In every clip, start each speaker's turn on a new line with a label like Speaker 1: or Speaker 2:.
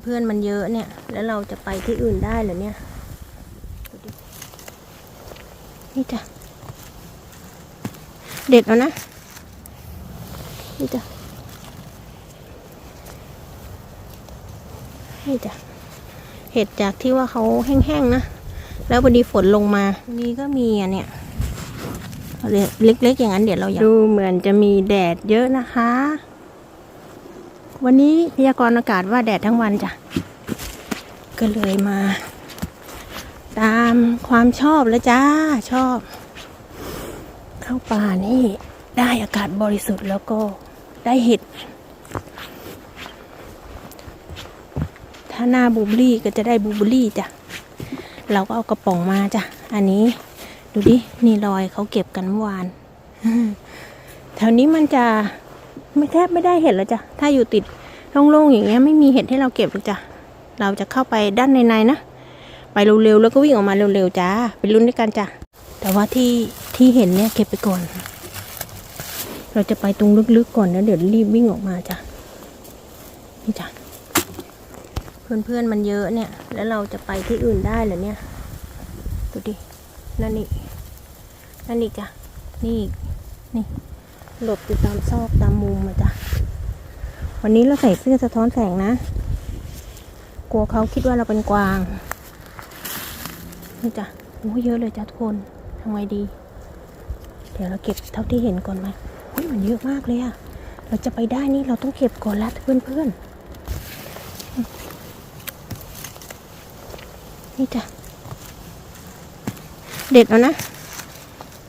Speaker 1: เพื่อนๆมันเยอะเนี่ย แล้วเราจะไปที่อื่นได้เหรอเนี่ยนี่จ้ะ เด็ดแล้วนะ นี่จ้ะ นี่จ้ะ เห็ดจากที่ว่าเขาแห้งๆนะ แล้วพอดีฝนลงมา นี่ก็มีอะเนี่ย เล็กๆอย่างนั้นเดี๋ยวเราอยากดูเหมือนจะมีแดดเยอะนะคะ วันนี้พยากรณ์อากาศว่าแดดทั้งวันจ้ะ ก็เลยมา ตามความชอบแล้วจ้า ชอบ เข้าป่านี่ได้อากาศบริสุทธิ์แล้วก็ได้เห็ด ถ้าหน้าบูเบอรี่ก็จะได้บูเบอรี่จ้ะ เราก็เอากระป๋องมาจ้ะ อันนี้ดูดิ นี่รอยเขาเก็บกันเมื่อวาน แถวนี้มันจะ ไม่แทบไม่ได้เห็ดแล้วจ้ะ ถ้าอยู่ติดโล่งๆอย่างเงี้ยไม่มีเห็ดให้เราเก็บหรอกจ้ะ เราจะเข้าไปด้านในๆนะ ไปเร็วๆแล้วก็วิ่งออกมาเร็วๆจ้าไปลุ้นด้วยกันจ้ะ แต่ว่าที่ที่เห็นเนี่ยเก็บไปก่อน เราจะไปตรงลึกๆก่อนแล้วเดี๋ยวรีบวิ่งออกมาจ้ะ นี่จ้ะ เพื่อนๆมันเยอะเนี่ย แล้วเราจะไปที่อื่นได้เหรอเนี่ย ดูดิ นั่นนี่ นั่นอีกจ้ะ นี่ นี่ หลบอยู่ตามซอกตามมุมมาจ้ะ วันนี้เราใส่เสื้อสะท้อนแสงนะ กลัวเขาคิดว่าเราเป็นกวาง นี่จ้ะโอ้เยอะเลยจ้ะทุกคนทำไงดี เดี๋ยวเราเก็บเท่าที่เห็นก่อนไหมเฮ้ยมันเยอะมากเลยอะเราจะไปได้นี่เราต้องเก็บก่อนละเพื่อนเพื่อนนี่จ้ะ เด็ดแล้วนะ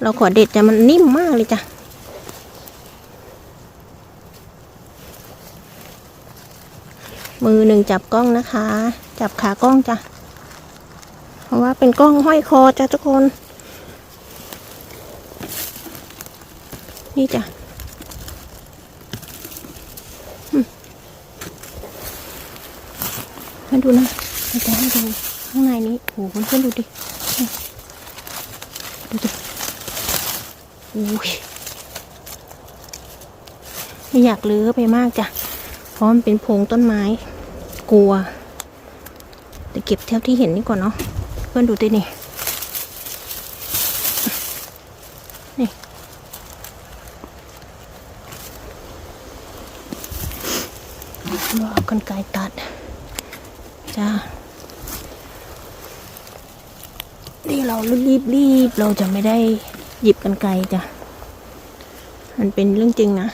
Speaker 1: เราขอเด็ดจะมันนิ่มมากเลยจ้ะ มือหนึ่งจับกล้องนะคะ จับขากล้องจ้ะ เพราะว่าเป็นกล้องห้อยคอจ้ะทุกคน นี่จ้ะมาดูนะเราจะให้ดูข้างในนี้โอ้โหเพื่อนดูดิ ดูดิอุ้ยไม่อยากเลื้อไปมากจ้ะ เพราะมันเป็นโพงต้นไม้ กลัวแต่เก็บเท่าที่เห็นนี่ก่อนเนาะเพื่อนดูดินี่นี่เราเอากันไกรตัด จ้านี่เรารีบรีบเราจะไม่ได้หยิบกันไกรจ้ะ มันเป็นเรื่องจริงนะ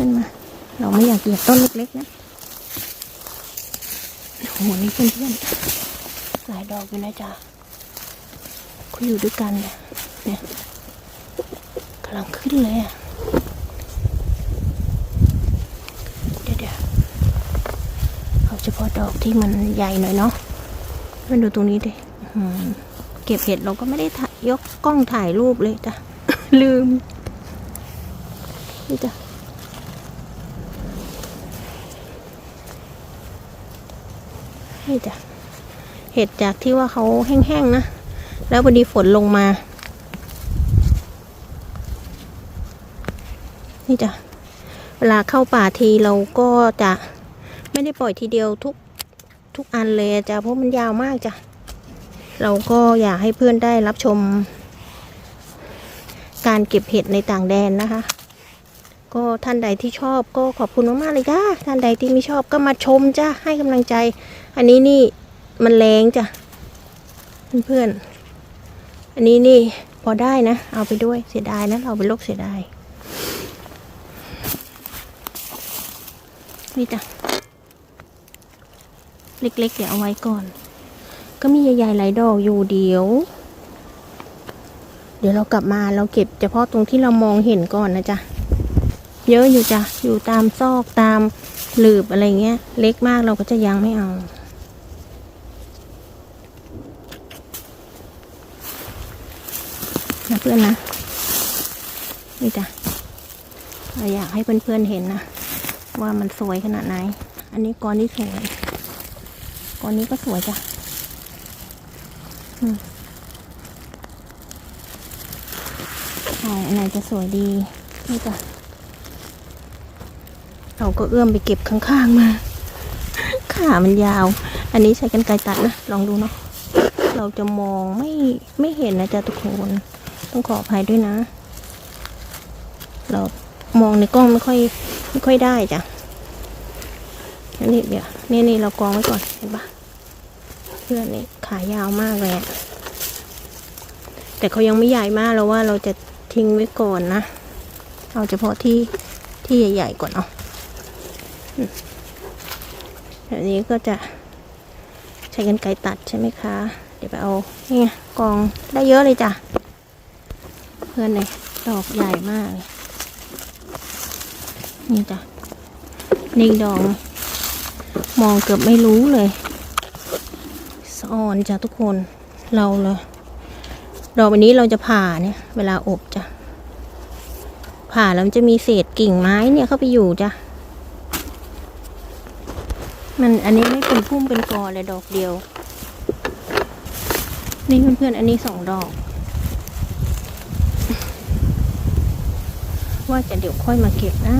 Speaker 1: เพื่อนมา เราไม่อยากเหยียบต้นเล็กๆนะโอ้โหนี่เพื่อนๆหลายดอกอยู่นะจ๊ะเขาอยู่ด้วยกันเนี่ยเนี่ยกำลังขึ้นเลยอะเดี๋ยวเดี๋ยวเอาเฉพาะดอกที่มันใหญ่หน่อยเนาะเพื่อนดูตรงนี้ดิเก็บเห็ดเราก็ไม่ได้ถ่ายยกกล้องถ่ายรูปเลยจ้ะลืมนี่จ้ะ นี่จ้ะเห็ดจากที่ว่าเขาแห้งๆนะ แล้วพอดีฝนลงมา นี่จ้ะเวลาเข้าป่าทีเราก็จะไม่ได้ปล่อยทีเดียวทุกทุกอันเลยจ้ะเพราะมันยาวมากจ้ะเราก็อยากให้เพื่อนได้รับชม การเก็บเห็ดในต่างแดนนะคะ ก็ท่านใดที่ชอบก็ขอบคุณมากๆเลยจ้าท่านใดที่ไม่ชอบก็มาชมจ้าให้กำลังใจ อันนี้นี่มันแรงจ้ะเพื่อนๆอันนี้นี่พอได้นะ เอาไปด้วยเสียดายนะ เราเป็นโรคเสียดายนี่จ้ะเล็กๆเดี๋ยวเอาไว้ก่อน ก็มีใหญ่ๆหลายดอกอยู่เดี๋ยว เดี๋ยวเรากลับมาเราเก็บเฉพาะตรงที่เรามองเห็นก่อนนะจ๊ะเยอะอยู่จ้ะอยู่ตามซอกตามหลืบอะไรเงี้ย เล็กมากเราก็จะยังไม่เอา นะ เพื่อนนะนี่จ้ะเราอยากให้เพื่อนๆเห็นนะว่ามันสวยขนาดไหน อันนี้ก้อนนี้สวยก้อนนี้ก็สวยจ้ะอืมใช่อันไหนจะสวยดีนี่จ้ะเราก็เอื้อมไปเก็บข้างๆมาขามันยาว อันนี้ใช้กันไกรตัดนะ ลองดูเนาะเราจะมองไม่ไม่เห็นนะจ๊ะทุกคน ต้องขออภัยด้วยนะ เรามองในกล้องไม่ค่อยไม่ค่อยได้จ้ะนนี้เดี๋ยวนี่นี่เรากองไว้ก่อนเห็นปะเพื่อนนี่ขายาวมากเลยอะแต่เขายังไม่ใหญ่มากเราว่าเราจะทิ้งไว้ก่อนนะเอาเฉพาะที่ที่ใหญ่ๆก่อนเอาอืมแบบนี้ก็จะใช้กันไกตัดใช่ไหมคะ เดี๋ยวไปเอานี่ไงกองได้เยอะเลยจ้ะ พื่อนเลยดอกใหญ่มากเลยนี่จ้ะนี่ดอกนึงมองเกือบไม่รู้เลยสออนจ้ะทุกคนเราเลยดอกแบบนี้เราจะผ่าเนี่ย เวลาอบจ้ะผ่าแล้วมันจะมีเศษกิ่งไม้เนี่ยเข้าไปอยู่จ้ะมันอันนี้ไม่เป็นพุ่มเป็นกอเลยดอกเดียว นี่เพื่อนๆอันนี้สองดอก ว่าจะเดี๋ยวค่อยมาเก็บนะ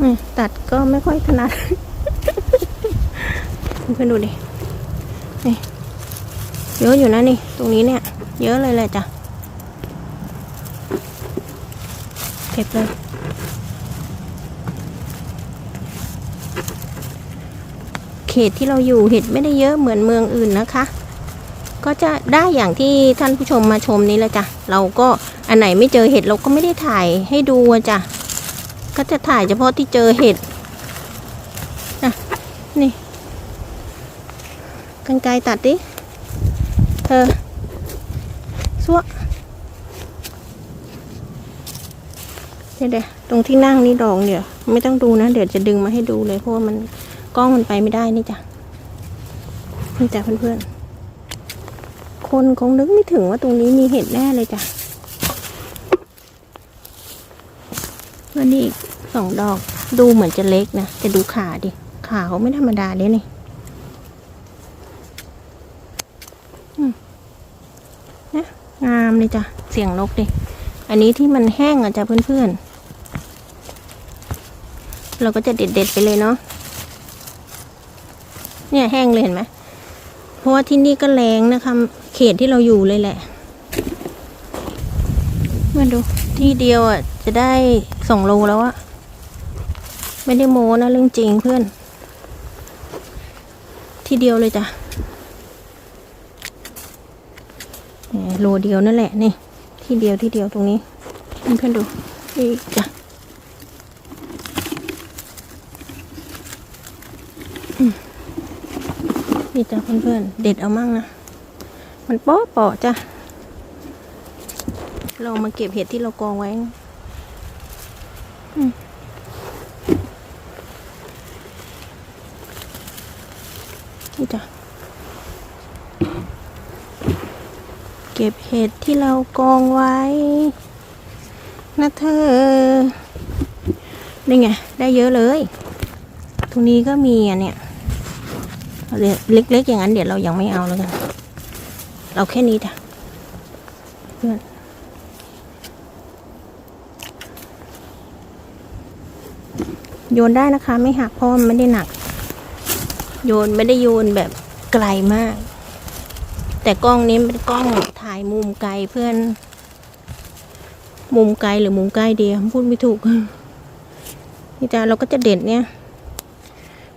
Speaker 1: อืมตัดก็ไม่ค่อยถนัดเพื่อนๆดูดิ นี่ เยอะอยู่นะนี่ ตรงนี้เนี่ย เยอะเลยแหละจ้ะ เก็บเลยเขตที่เราอยู่เห็ดไม่ได้เยอะเหมือนเมืองอื่นนะคะ ก็จะได้อย่างที่ท่านผู้ชมมาชมนี้แหละจ้ะเราก็อันไหนไม่เจอเห็ดเราก็ไม่ได้ถ่ายให้ดูจ้ะก็จะถ่ายเฉพาะที่เจอเห็ดอะนี่กันไกตัดดิเธอซัวเดี๋ยวเดี๋ยวตรงที่นั่งนี่ดองเดี๋ยวไม่ต้องดูนะ เดี๋ยวจะดึงมาให้ดูเลยเพราะว่ามันกล้องมันไปไม่ได้นี่จ้ะนี่จ้ะเพื่อนๆ คนคงนึกไม่ถึงว่าตรงนี้มีเห็ดแน่เลยจ้ะวันนี้อีกสองดอกดูเหมือนจะเล็กนะแต่ดูขาดิ ขาเขาไม่ธรรมดาเลยนี่งามเลยจ้ะ เสียงนกดิ อันนี้ที่มันแห้งอะจ้ะเพื่อนๆ เราก็จะเด็ดๆไปเลยเนาะเนี่ยแห้งเลยเห็นไหมเพราะว่าที่นี่ก็แรงนะคะ เขตที่เราอยู่เลยแหละมาดูที่เดียวอะ จะได้สองโลแล้วอะไม่ได้โม้นะเรื่องจริงเพื่อน ที่เดียวเลยจ้ะโลเดียวนั่นแหละนี่ ที่เดียวที่เดียวตรงนี้เพื่อนๆดูนี่จ้ะอืมนี่จ้ะเพื่อนๆเด็ดเอามั่งนะ มันเปาะเปาะจ้ะ เรามาเก็บเห็ดที่เรากองไว้นี่จ้ะ เก็บเห็ดที่เรากองไว้ นะเธอ นี่ไง ได้เยอะเลย ตรงนี้ก็มีอะเนี่ยเอาเดี๋ยวเล็กๆอย่างนั้นเดี๋ยวเรายังไม่เอาแล้วกัน เราแค่นี้จ้ะเพื่อนโยนได้นะคะ ไม่หักเพราะมันไม่ได้หนัก โยนไม่ได้โยนแบบไกลมาก แต่กล้องนี้เป็นกล้องถ่ายมุมไกลเพื่อน มุมไกลหรือมุมใกล้เดียวพูดไม่ถูกนี่จ้าเราก็จะเด็ดเนี่ย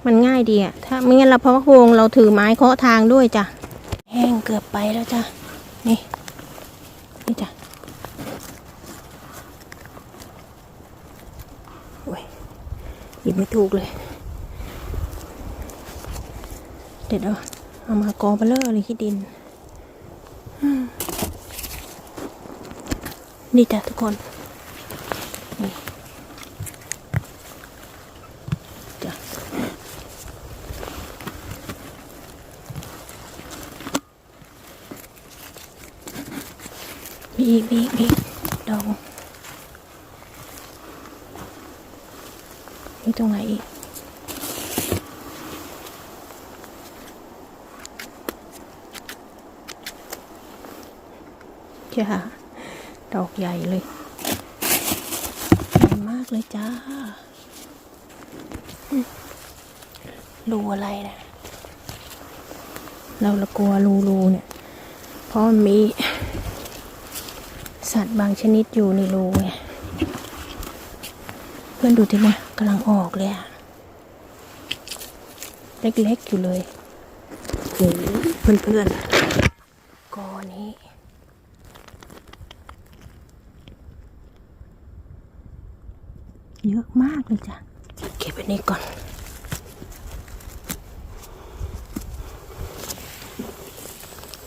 Speaker 1: มันง่ายดีอะถ้าไม่งั้นเราเพราะวงเราถือไม้เคาะทางด้วยจ้ะแห้งเกือบไปแล้วจ้ะ นี่ นี่จ้ะโอ้ยหยิบไม่ถูกเลย เด็ดเอาเอามากองไปเลยเลยที่ดิน นี่จ้ะทุกคน มีอีกมีอีกมีอีกดองมีตรงไหนอีกจ้ะดอกใหญ่เลยใหญ่มากเลยจ้ารูอะไรนะเราละกลัวรูรูเนี่ย เพราะมันมี สัตว์บางชนิดอยู่ในรูไงเพื่อนดูที่เนี่ยกำลังออกเลยอะเล็กๆอยู่เลยโอ้โหเพื่อนๆกอนี้เยอะมากเลยจ้ะ เก็บไว้นี่ก่อน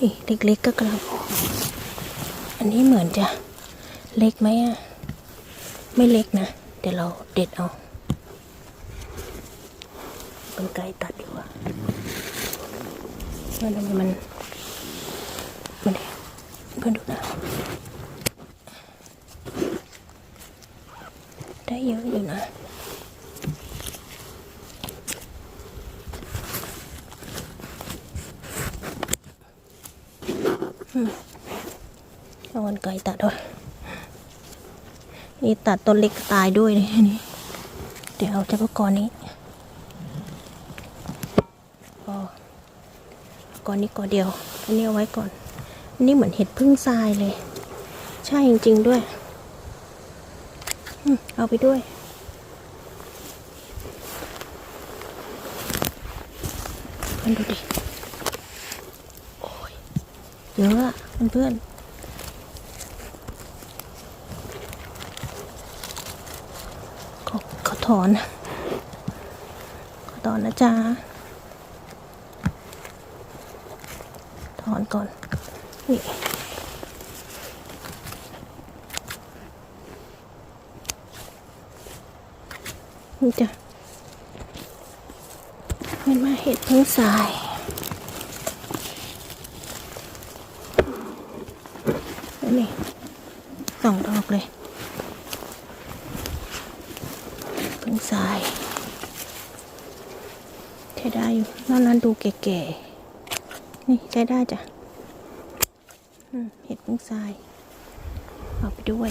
Speaker 1: นี่เล็กๆก็กำลังออก อันนี้เหมือนจะเล็กไหมอะไม่เล็กนะ เดี๋ยวเราเด็ดเอาเป็นไกลตัดดีกว่าเพื่อนทำไมมัน มันเพื่อนดูนะ ได้เยอะอยู่นะ เอากันไกลตัดด้วยนี่ตัดต้นเล็กตายด้วยเลยนี่เดี๋ยวเอาเฉพาะก้อนนี้ก่อนนี้ก่อนเดียวอันนี้เอาไว้ก่อนอันนี้เหมือนเห็ดพึ่งทรายเลย ใช่จริง ๆด้วยเอาไปด้วยมันดูดิ โอ้ย เยอะอะเพื่อนๆ เขาเขาถ อนขาถอนนะจ๊ะถอนก่อน นี่นี่จ้ะเป็นมาเห็ดเพิ่งสายแล้วนี่สองดอกเลย เพิ่งทรายใช้ได้อยู่นอกนั้นดูแก่ๆ นี่ใช้ได้จ้ะเห็ดเพิ่งทราย เอาไปด้วย